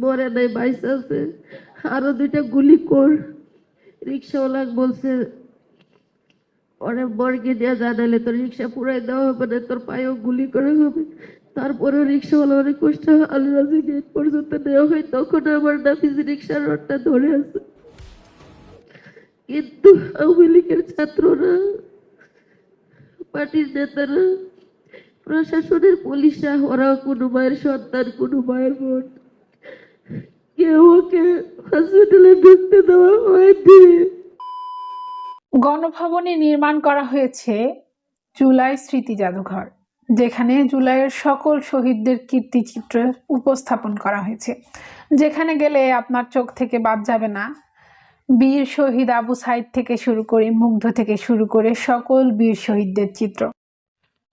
মরে নাই বাইস আছে আরও দুইটা গুলি কর। রিক্সাওয়ালা বলছে, ওরা মর্গে দেওয়া জানালে তোর রিক্সা পুরাই দেওয়া হবে, না তোর পায়েও গুলি করা হবে। তারপরে রিক্সাওয়ালা অনেক কষ্ট আলরাজি গেট পর্যন্ত নেওয়া হয়। তখন আমার নাফিস রিক্সার রডটা ধরে আছে। কিন্তু আওয়ামী লীগের ছাত্ররা, পার্টির নেতারা, প্রশাসনের পুলিশরা ওরা কোনো মায়ের সন্তান, কোনো মায়ের বোন। গণভবনে নির্মাণ করা হয়েছে জুলাই স্মৃতি জাদুঘর, যেখানে জুলাইয়ের সকল শহীদদের কীর্তিচিত্র উপস্থাপন করা হয়েছে। যেখানে গেলে আপনার চোখ থেকে বাদ যাবে না। বীর শহীদ আবু সাইদ থেকে শুরু করে, মুগ্ধ থেকে শুরু করে সকল বীর শহীদদের চিত্র।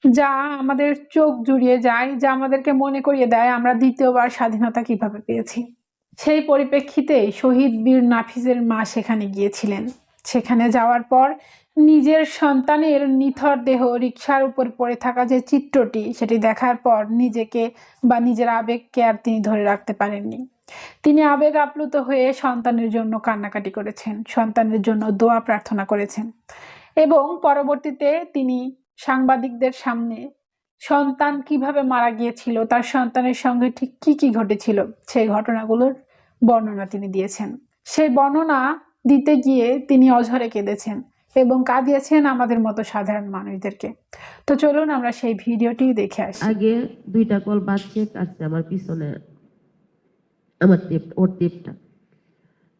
যা আমাদের চোখ জুড়িয়ে যায়, যা আমাদেরকে মনে করিয়ে দেয়, আমরা দ্বিতীয়বার স্বাধীনতা কীভাবে পেয়েছি। সেই পরিপ্রেক্ষিতে শহীদ বীর নাফিজের মা সেখানে গিয়েছিলেন। সেখানে যাওয়ার পর নিজের সন্তানের নিথর দেহ রিক্সার উপর পড়ে থাকা যে চিত্রটি, সেটি দেখার পর নিজেকে বা নিজের আবেগকে আর তিনি ধরে রাখতে পারেননি। তিনি আবেগ আপ্লুত হয়ে সন্তানের জন্য কান্নাকাটি করেছেন, সন্তানের জন্য দোয়া প্রার্থনা করেছেন এবং পরবর্তীতে তিনি সাংবাদিকদের সামনে সন্তান কীভাবে মারা গিয়েছিল, তার সন্তানের সঙ্গে ঠিক কি কি ঘটেছিল, সেই ঘটনাগুলোর বর্ণনা তিনি দিয়েছেন। সেই বর্ণনা দিতে গিয়ে তিনি অঝরে কেঁদেছেন এবং কাঁদিয়েছেন আমাদের মতো সাধারণ মানুষদেরকে। তো চলুন আমরা সেই ভিডিওটি দেখে আসি। আগে দুইটা কল বাজছে কাটছে আমার পিছনে, আমার টেপ, ওর টেপটা।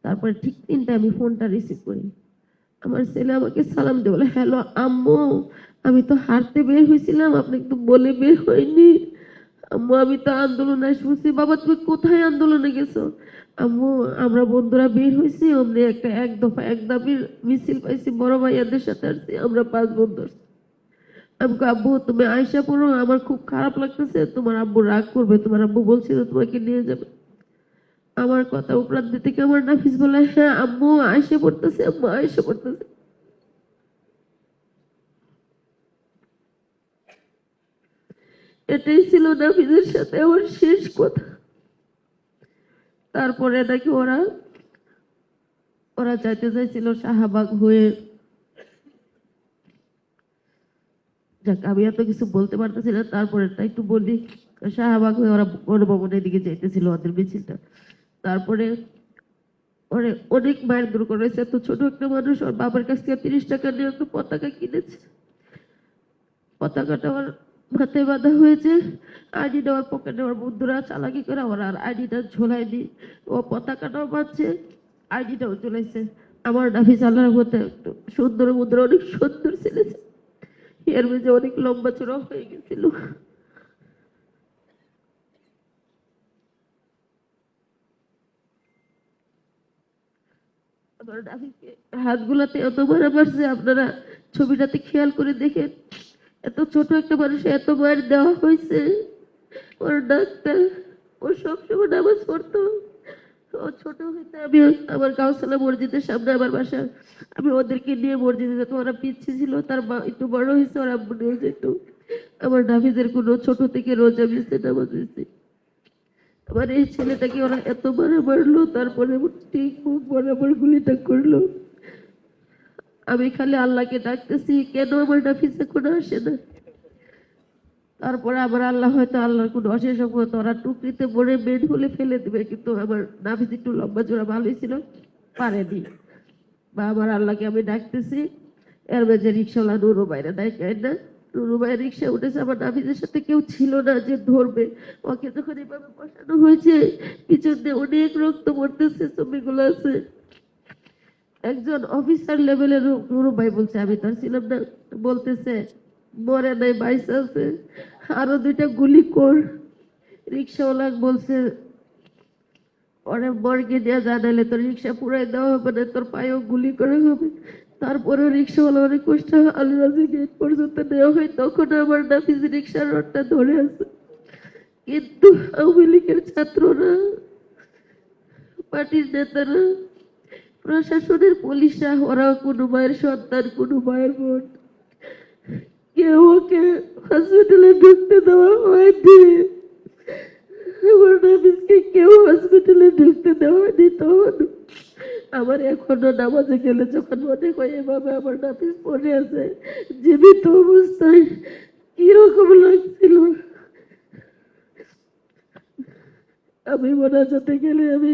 তারপরে ঠিক তিনটা আমি ফোনটা রিসিভ করি। আমার ছেলে আমাকে সালাম দিয়ে বলে, হ্যালো, আম্মু, আমি তো হারতে বের হয়েছিলাম আপনাকে তো বলে বের হয়নি। আম্মু, আমি তো আন্দোলনে শুনছি বাবা, তুমি কোথায় আন্দোলনে গেছো? আম্মু, আমরা বন্ধুরা বের হয়েছি অমনি একটা এক দফা, এক দাবির মিছিল পাইছি, বড় ভাইয়াদের সাথে আসছি, আমরা পাঁচ বন্ধু আসছি। আমি আব্বু, তুমি আয়সা পড়ো, আমার খুব খারাপ লাগতেছে, তোমার আব্বু রাগ করবে, তোমার আব্বু বলছিল তোমাকে নিয়ে যাবে। আমার কথা উপরান্ত থেকে আমার নাফিস বলে হ্যাঁ আম্মু আয়সা পড়তেছে, আম্মু আয়সা পড়তেছে। এটাই ছিল নাফিসের সাথে আমার শেষ কথা। তারপরে নাকি ওরা ওরা চাইতে চাইছিল শাহবাগ হয়ে। যাক, আমি এত কিছু বলতে পারতেছি না তারপরে একটু বলি। শাহবাগ হয়ে ওরা গণভবনের দিকে যাইতেছিল ওদের মিছিলটা। তারপরে ওরে অনেক মায়ের দূর করেছে এত ছোট একটা মানুষ, ওর বাবার কাছ থেকে তিরিশ টাকা নিয়ে একটা পতাকা কিনেছে। পতাকাটা ওর মাথায় বাঁধা হয়েছে। আইডিটা ওর পকেটে ওর বন্ধুরা চালাকি করে ওরা আর আইডিটা ঝোলায়নি। ও পতাকাটাও বাঁধছে, আইডিটাও চলেছে আমার নাফিস আল্লাহর মধ্যে একটু সুন্দর মুদ্রা, অনেক সুন্দর ছেলে। এর মধ্যে অনেক লম্বা চড়া হয়ে গেছিল। হাতগুলাতে এত মারা মারছে, আপনারা ছবিটাতে খেয়াল করে দেখেন। এত ছোট একটা মানুষ এত মার দেওয়া হয়েছে। ওর ডাক্তার, ও সবসময় নামাজ পড়তো। ও ছোট হইতে আমি আমার কাউসালা মসজিদের সামনে আমার বাসা আমি ওদেরকে নিয়ে মসজিদে যেত। ওরা পিছিয়ে ছিল, তার মা একটু বড় হয়েছে, ওরা নিয়ে যেত। আমার নাফিজের কোনো ছোট থেকে রোজা মিশতে নামাজ হয়েছে। আমার এই ছেলেটাকে ওরা এত মারা মারলো তারপরে ঠিক মুখ বরাবর গুলিটা করল। আমি খালি আল্লাহকে ডাকতেছি, কেন আমার নাফিসে এখন আসে না? তারপরে আমার আল্লাহ হয়তো আল্লাহর কোনো অশেষ সম্ভবত ওরা টুকরিতে পড়ে বেড হলে ফেলে দেবে, কিন্তু আমার নাফিস একটু লম্বা জোড়া ভালোই ছিল, পারেনি। বা আমার আল্লাহকে আমি ডাকতেছি, এর মাঝে রিক্সাওয়ালা নুরু বাইরে দেখায় না। নুরু বাইরে রিক্সা উঠেছে, আমার নাফিসের সাথে কেউ ছিল না যে ধরবে। ওকে যখন এভাবে বসানো হয়েছে, পিছন দিয়ে অনেক রক্ত পড়তেছে, ছবিগুলো আছে। একজন অফিসার লেভেলের ভাই বলছে, আমি তার ছিলাম না বলতেছে, মরে নাই বাইস আছে আরও দুইটা গুলি কর। রিক্সাওয়ালা বলছে, ওরা মর্গে দেওয়া জানালে তোর রিক্সা পুরাই দেওয়া হবে না তোর পায়েও গুলি করা হবে। তারপরে রিক্সাওয়ালা অনেক কষ্ট আলরাজি গেট পর্যন্ত নেওয়া হয়, তখন আমার নাফিস রিক্সার রডটা ধরে আছে। কিন্তু আওয়ামী লীগের ছাত্ররা, পার্টির নেতারা প্রশাসনের পুলিশরা, ওরা কোনো মায়ের সন্তান, কোনো মায়ের বোন। কেউ ওকে হসপিটালে ঢুকতে দেওয়া হয়নি। আমার নাফিসকে কেউ হসপিটালে ঢুকতে দেওয়া হয়নি তখন। আমার এখনও নামাজে গেলে যখন মনে হয় এভাবে আমার নাফিস পড়ে আছে, জীবিত অবস্থায় কীরকম লাগছিল। আমি মোনাজাতে গেলে আমি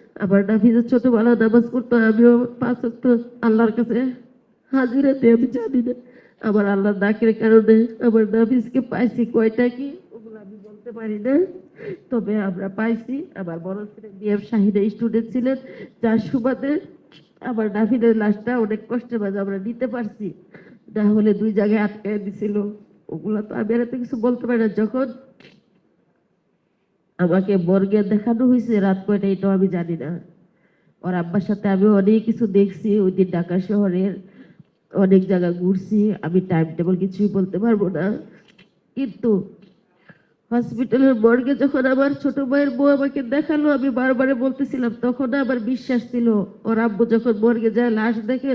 আমার নাফিসের ছোটবেলা নামাজ পড়তো আমিও পাঁচ আল্লাহর কাছে হাজিরাতে আমি জানি না। আমার আল্লাহর ডাকের কারণে আমার নাফিসকে পাইছি কয়টা কি? ওগুলো আমি বলতে পারি না। তবে আমরা পাইছি আমার বড় ছেলে বিএফ শাহিদা স্টুডেন্ট ছিলেন, যার সুবাদে আমার নাফিনের লাশটা অনেক কষ্টের মাঝে আমরা নিতে পারছি। না হলে দুই জায়গায় আটকায় দিছিল। ওগুলো তো আমি আর কিছু বলতে পারি না। যখন আমাকে বর্গে দেখানো হয়েছে, রাত কয়টা এটাও আমি জানি না। ওর আব্বার সাথে আমি অনেক কিছু দেখছি, ওই দিন ঢাকা শহরের অনেক জায়গা ঘুরছি, আমি টাইম টেবল কিছুই বলতে পারব না। কিন্তু হসপিটালের মর্গে যখন আমার ছোট ভাইয়ের বউ আমাকে দেখাল, আমি বারবারে বলতেছিলাম, তখন আমার বিশ্বাস ছিল, ওর আব্বু যখন মর্গে যায়, লাশ দেখে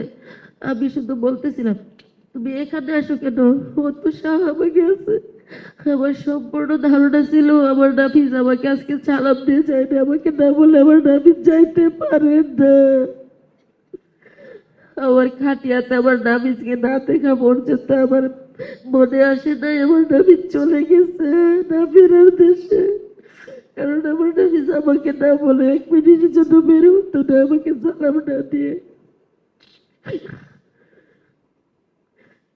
আমি শুধু বলতেছিলাম, তুমি এখানে আসো কেন? ও তো শাহবাগে আছে। আমার সম্পূর্ণ ধারণা ছিল আমার নাফিস আমাকে আজকে চালাম দিয়ে যাইবে আমাকে না বলে আমার নাফিস যাইতে পারে না। আমার খাটিয়াতে আমার নাফিসকে না দেখা পর্যন্ত আমার মনে আসে নাই, আমার নাফিস চলে গেছে না ফেরার দেশে। কারণ আমার নাফিস আমাকে না বলে এক মিনিটের জন্য বেড়ে উঠতো না, আমাকে সালাম না দিয়ে।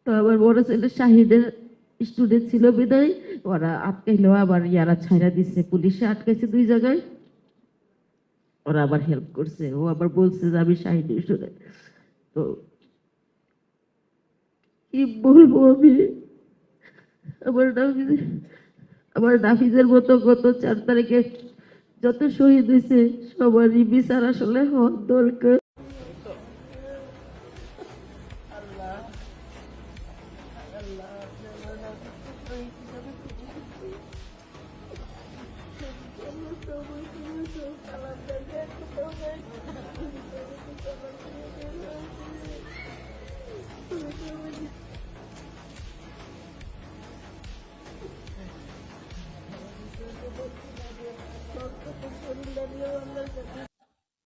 তো আমার বড় ছেলে শাহিদের স্টুডেন্ট ছিল বিদায়, ওরা আটকাইলো, আবার ইয়ারা ছাইরা দিচ্ছে পুলিশে আটকাইছে দুই জায়গায়। ওরা আবার হেল্প করছে, ও আবার বলছে যে আমি শাহিদ স্টুডেন্ট। তো কি বলব আমি? আমার নাফিজ আমার নাফিজের মতো গত চার তারিখে যত শহীদ হয়েছে সবারই বিচার আসলে হওয়ার দরকার।